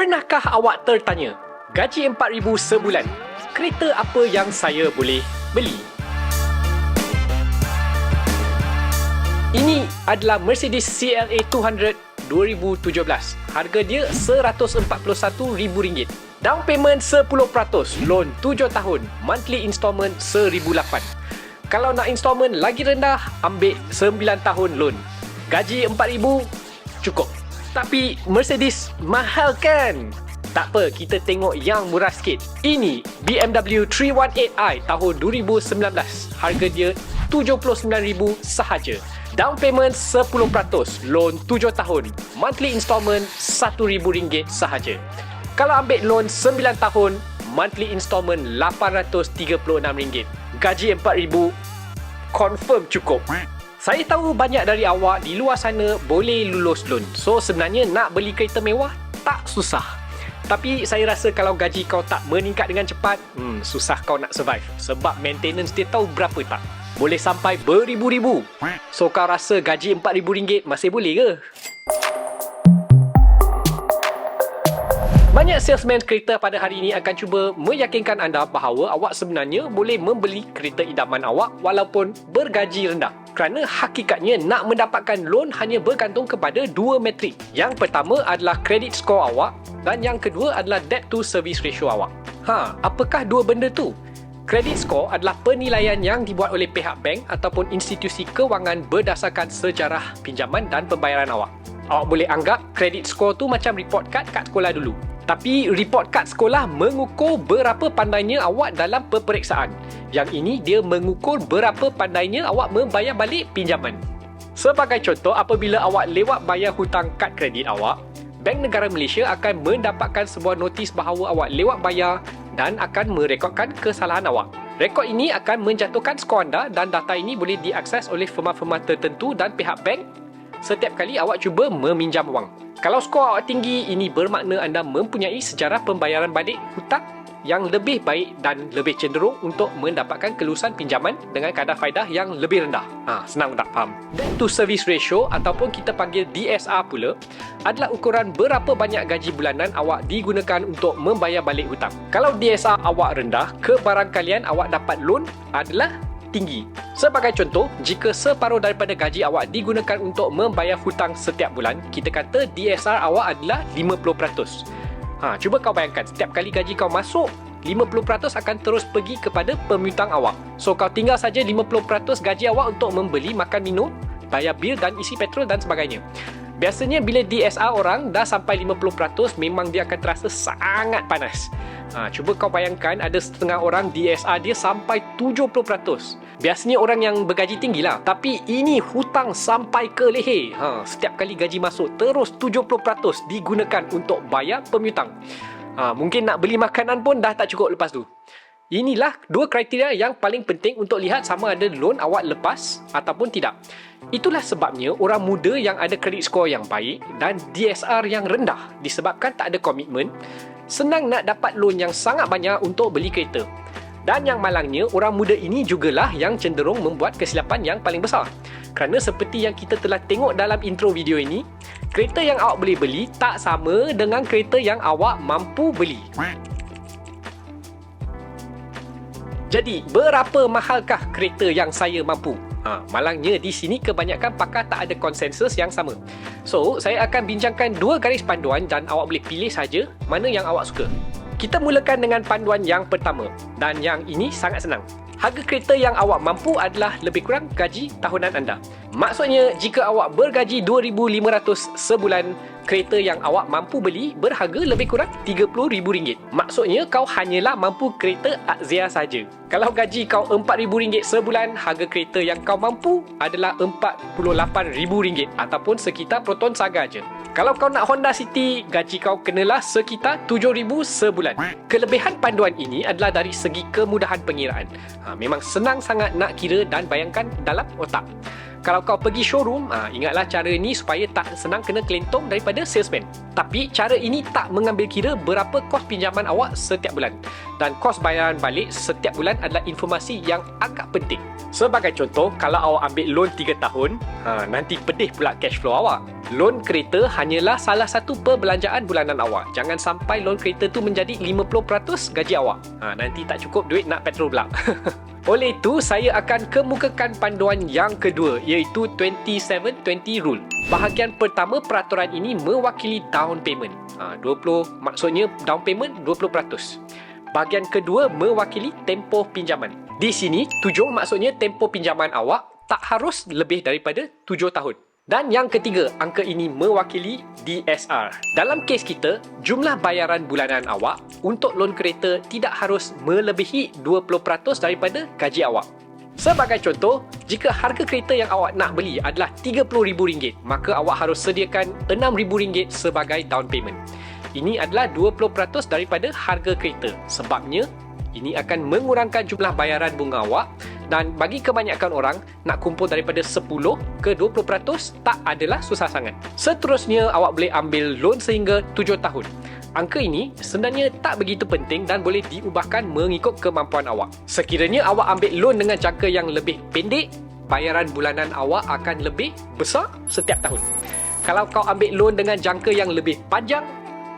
Pernahkah awak tertanya, gaji RM4,000 sebulan, kereta apa yang saya boleh beli? Ini adalah Mercedes CLA 200 2017. Harga dia RM141,000. Down payment 10%, loan 7 tahun, monthly installment RM1,008. Kalau nak installment lagi rendah, ambil 9 tahun loan. Gaji RM4,000 cukup. Tapi Mercedes mahal kan? Tak apa, kita tengok yang murah sikit. Ini BMW 318i tahun 2019. Harga dia RM79,000 sahaja. Down payment 10%, loan 7 tahun, monthly installment RM1,000 sahaja. Kalau ambil loan 9 tahun, monthly installment RM836. Gaji RM4,000 confirm cukup. Saya tahu banyak dari awak di luar sana boleh lulus loan. So sebenarnya nak beli kereta mewah tak susah. Tapi saya rasa kalau gaji kau tak meningkat dengan cepat, hmm, susah kau nak survive. Sebab maintenance dia tahu berapa tak? Boleh sampai beribu-ribu. So kau rasa gaji RM4,000 masih boleh ke? Banyak salesman kereta pada hari ini akan cuba meyakinkan anda bahawa awak sebenarnya boleh membeli kereta idaman awak walaupun bergaji rendah. Kerana hakikatnya nak mendapatkan loan hanya bergantung kepada dua metrik. Yang pertama adalah credit score awak dan yang kedua adalah debt to service ratio awak. Ha, apakah dua benda tu? Credit score adalah penilaian yang dibuat oleh pihak bank ataupun institusi kewangan berdasarkan sejarah pinjaman dan pembayaran awak. Awak boleh anggap credit score tu macam report card kat sekolah dulu. Tapi report kad sekolah mengukur berapa pandainya awak dalam peperiksaan. Yang ini dia mengukur berapa pandainya awak membayar balik pinjaman. Sebagai contoh, apabila awak lewat bayar hutang kad kredit awak, Bank Negara Malaysia akan mendapatkan sebuah notis bahawa awak lewat bayar dan akan merekodkan kesalahan awak. Rekod ini akan menjatuhkan skor anda dan data ini boleh diakses oleh firma-firma tertentu dan pihak bank setiap kali awak cuba meminjam wang. Kalau skor awak tinggi, ini bermakna anda mempunyai sejarah pembayaran balik hutang yang lebih baik dan lebih cenderung untuk mendapatkan kelulusan pinjaman dengan kadar faedah yang lebih rendah. Ha, senang tak faham? Debt to service ratio ataupun kita panggil DSR pula adalah ukuran berapa banyak gaji bulanan awak digunakan untuk membayar balik hutang. Kalau DSR awak rendah, kebarangkalian awak dapat loan adalah tinggi. Sebagai contoh, jika separuh daripada gaji awak digunakan untuk membayar hutang setiap bulan, kita kata DSR awak adalah 50%. Ha, cuba kau bayangkan, setiap kali gaji kau masuk, 50% akan terus pergi kepada pemutang awak. So, kau tinggal saja 50% gaji awak untuk membeli makan minum, bayar bil dan isi petrol dan sebagainya. Biasanya bila DSR orang dah sampai 50% memang dia akan terasa sangat panas. Ha, cuba kau bayangkan ada setengah orang DSR dia sampai 70%. Biasanya orang yang bergaji tinggi lah. Tapi ini hutang sampai ke leher. Ha, setiap kali gaji masuk terus 70% digunakan untuk bayar pemutang. Ha, mungkin nak beli makanan pun dah tak cukup lepas tu. Inilah dua kriteria yang paling penting untuk lihat sama ada loan awak lepas ataupun tidak. Itulah sebabnya orang muda yang ada kredit skor yang baik dan DSR yang rendah disebabkan tak ada komitmen, senang nak dapat loan yang sangat banyak untuk beli kereta. Dan yang malangnya, orang muda ini jugalah yang cenderung membuat kesilapan yang paling besar. Kerana seperti yang kita telah tengok dalam intro video ini, kereta yang awak boleh beli tak sama dengan kereta yang awak mampu beli. Jadi, berapa mahalkah kereta yang saya mampu? Ha, malangnya di sini kebanyakan pakar tak ada konsensus yang sama. So, saya akan bincangkan dua garis panduan dan awak boleh pilih saja mana yang awak suka. Kita mulakan dengan panduan yang pertama dan yang ini sangat senang. Harga kereta yang awak mampu adalah lebih kurang gaji tahunan anda. Maksudnya, jika awak bergaji RM2,500 sebulan, kereta yang awak mampu beli berharga lebih kurang RM30,000. Maksudnya, kau hanyalah mampu kereta Axia saja. Kalau gaji kau RM4,000 sebulan, harga kereta yang kau mampu adalah RM48,000 ataupun sekitar Proton Saga je. Kalau kau nak Honda City, gaji kau kenalah sekitar RM7,000 sebulan. Kelebihan panduan ini adalah dari segi kemudahan pengiraan. Ha, memang senang sangat nak kira dan bayangkan dalam otak. Kalau kau pergi showroom, ha, ingatlah cara ini supaya tak senang kena kelentong daripada salesman. Tapi cara ini tak mengambil kira berapa kos pinjaman awak setiap bulan. Dan kos bayaran balik setiap bulan adalah informasi yang agak penting. Sebagai contoh, kalau awak ambil loan 3 tahun, ha, nanti pedih pula cash flow awak. Loan kereta hanyalah salah satu perbelanjaan bulanan awak. Jangan sampai loan kereta tu menjadi 50% gaji awak. Ha, nanti tak cukup duit nak petrol pula. Oleh itu, saya akan kemukakan panduan yang kedua iaitu 2720 rule. Bahagian pertama peraturan ini mewakili down payment. Ha, 20 maksudnya down payment 20%. Bahagian kedua mewakili tempoh pinjaman. Di sini, tujuh maksudnya tempoh pinjaman awak tak harus lebih daripada 7 tahun. Dan yang ketiga, angka ini mewakili DSR. Dalam kes kita, jumlah bayaran bulanan awak untuk loan kereta tidak harus melebihi 20% daripada gaji awak. Sebagai contoh, jika harga kereta yang awak nak beli adalah RM30,000, maka awak harus sediakan RM6,000 sebagai down payment. Ini adalah 20% daripada harga kereta. Sebabnya, ini akan mengurangkan jumlah bayaran bunga awak dan bagi kebanyakan orang nak kumpul daripada 10 ke 20% tak adalah susah sangat. Seterusnya awak boleh ambil loan sehingga 7 tahun. Angka ini sebenarnya tak begitu penting dan boleh diubahkan mengikut kemampuan awak. Sekiranya awak ambil loan dengan jangka yang lebih pendek, bayaran bulanan awak akan lebih besar setiap tahun. Kalau kau ambil loan dengan jangka yang lebih panjang,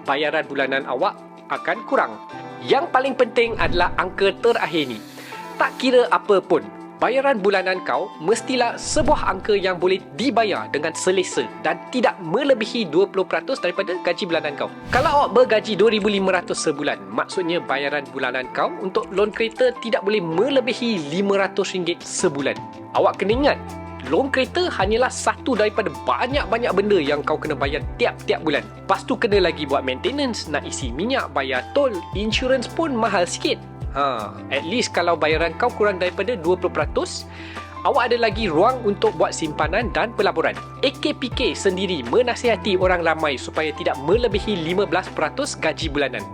bayaran bulanan awak akan kurang. Yang paling penting adalah angka terakhir ni tak kira apa pun, bayaran bulanan kau mestilah sebuah angka yang boleh dibayar dengan selesa dan tidak melebihi 20% daripada gaji bulanan kau. Kalau awak bergaji 2500 sebulan, maksudnya bayaran bulanan kau untuk loan kereta tidak boleh melebihi RM500 sebulan. Awak kena ingat, loan kereta hanyalah satu daripada banyak-banyak benda yang kau kena bayar tiap-tiap bulan. Lepas tu kena lagi buat maintenance, nak isi minyak, bayar tol, insurans pun mahal sikit. Ha, at least kalau bayaran kau kurang daripada 20%, awak ada lagi ruang untuk buat simpanan dan pelaburan. AKPK sendiri menasihati orang ramai supaya tidak melebihi 15% gaji bulanan.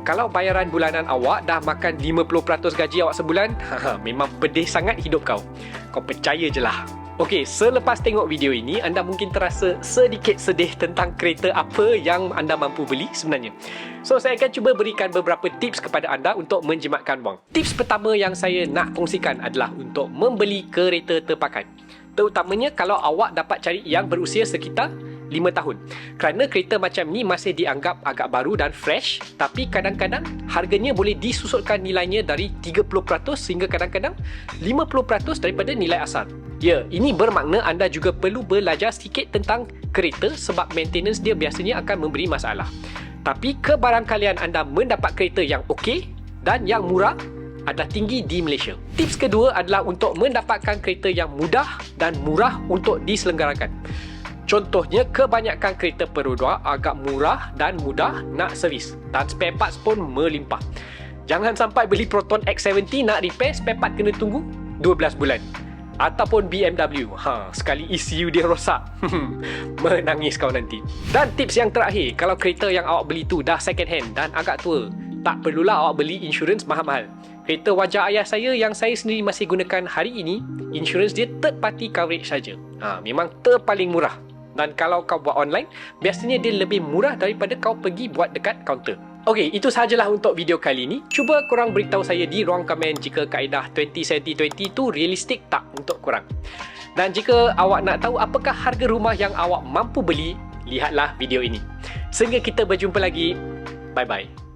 Kalau bayaran bulanan awak dah makan 50% gaji awak sebulan, memang pedih sangat hidup kau. Kau percaya je lah. Okey, selepas tengok video ini, anda mungkin terasa sedikit sedih tentang kereta apa yang anda mampu beli sebenarnya. So, saya akan cuba berikan beberapa tips kepada anda untuk menjimatkan wang. Tips pertama yang saya nak kongsikan adalah untuk membeli kereta terpakai. Terutamanya kalau awak dapat cari yang berusia sekitar 5 tahun. Kerana kereta macam ni masih dianggap agak baru dan fresh, tapi kadang-kadang harganya boleh disusutkan nilainya dari 30% sehingga kadang-kadang 50% daripada nilai asal. Ya, ini bermakna anda juga perlu belajar sikit tentang kereta sebab maintenance dia biasanya akan memberi masalah. Tapi kebarangkalian anda mendapat kereta yang okey dan yang murah adalah tinggi di Malaysia. Tips kedua adalah untuk mendapatkan kereta yang mudah dan murah untuk diselenggarakan. Contohnya, kebanyakan kereta perodua agak murah dan mudah nak servis dan spare parts pun melimpah. Jangan sampai beli Proton X70 nak repair, spare part kena tunggu 12 bulan. Ataupun BMW, ha, sekali ECU dia rosak. Menangis kau nanti. Dan tips yang terakhir, kalau kereta yang awak beli tu dah second hand dan agak tua, tak perlulah awak beli insurans mahal-mahal. Kereta wajah ayah saya yang saya sendiri masih gunakan hari ini, insurans dia third party coverage saja. Ha, memang terpaling murah. Dan kalau kau buat online, biasanya dia lebih murah daripada kau pergi buat dekat kaunter. Okey, itu sahajalah untuk video kali ini. Cuba korang beritahu saya di ruang komen jika kaedah 20-70-20 tu realistik tak untuk korang. Dan jika awak nak tahu apakah harga rumah yang awak mampu beli, lihatlah video ini. Sehingga kita berjumpa lagi. Bye-bye.